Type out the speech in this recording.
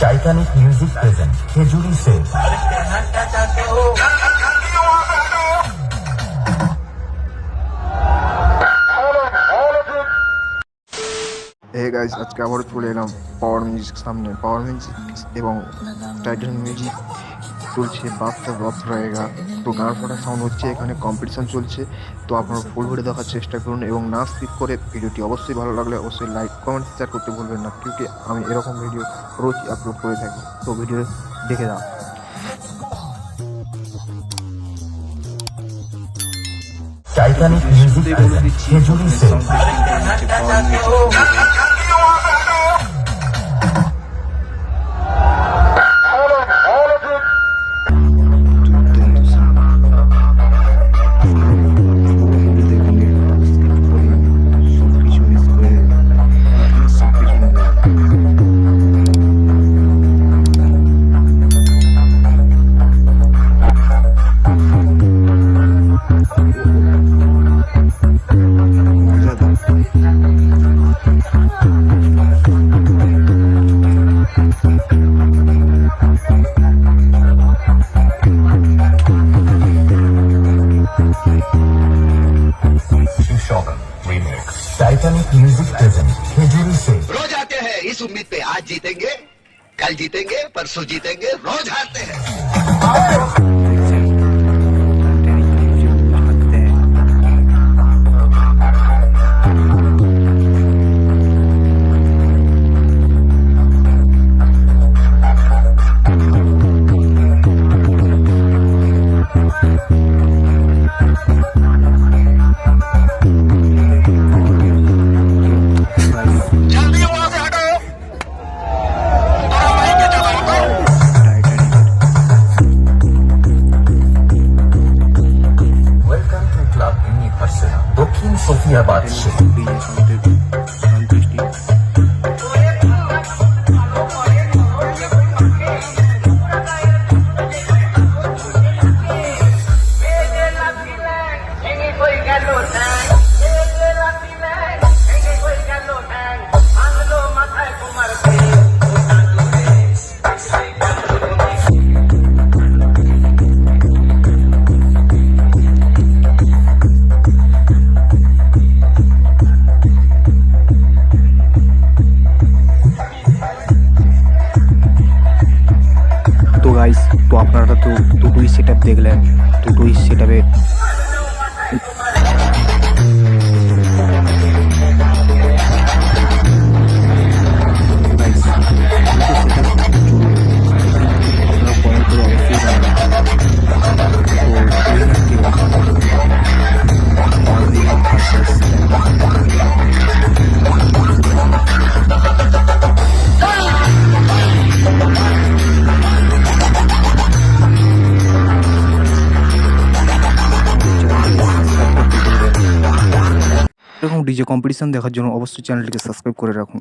Titanic music present Khejuri guys আজকে আবার চলে এলাম পাওয়ার মিউজিক সামনে। পাওয়ার মিউজিক এবং টাইটেল মিউজিক চলছে বাপটা বাপ রয়েগা তো গান ফোটা সাউন্ড হচ্ছে এখানে কম্পিটিশান চলছে। তো আপনারা ফুল ভরে দেখার চেষ্টা করুন এবং না স্কিপ করে ভিডিওটি অবশ্যই ভালো লাগলে অবশ্যই লাইক কমেন্ট শেয়ার করতে ভুলবেন না। কিউকি আমি এরকম ভিডিও রোজ আপলোড করে থাকি। তো ভিডিও দেখে দাও টাইটানিক মিউজিক বলে দিচ্ছি टाइटैनिक म्यूज़िक प्रेजेंट खेजूरी से। रोज आते हैं इस उम्मीद पे आज जीतेंगे कल जीतेंगे परसों जीतेंगे रोज हारते हैं। সোফিয়াবাদ সে আপনারা তো দুটোই সেট আপ দেখলেন দুটোই সেট এরকম ডিজে কম্পিটিশন দেখার জন্য অবশ্যই চ্যানেলটিকে সাবস্ক্রাইব করে রাখুন।